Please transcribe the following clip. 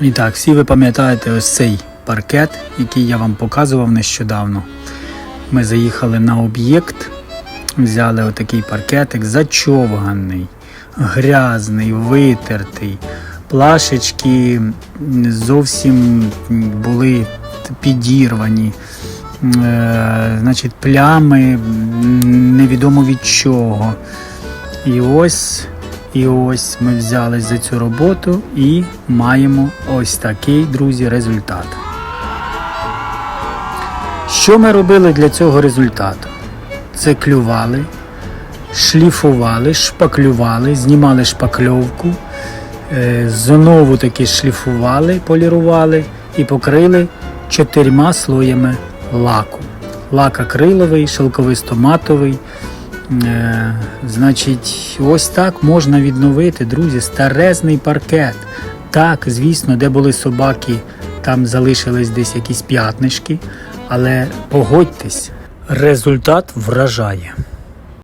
І так, всі ви пам'ятаєте ось цей паркет, який я вам показував нещодавно. Ми заїхали на об'єкт, взяли отакий паркетик, зачовганий, грязний, витертий. Плашечки зовсім були підірвані. Е, значить, плями невідомо від чого. І ось, і ось ми взялись за цю роботу і маємо ось такий, друзі, результат. Що ми робили для цього результату? Це клювали, шліфували, шпаклювали, знімали шпакльовку, е, знову таки шліфували, полірували і покрили чотирма слоями лаку. Лак акриловий, шелковисто-матовий. Е, значить, ось так можна відновити, друзі, старезний паркет. Так, звісно, де були собаки, там залишились десь якісь п'ятнишки, але погодьтесь, результат вражає.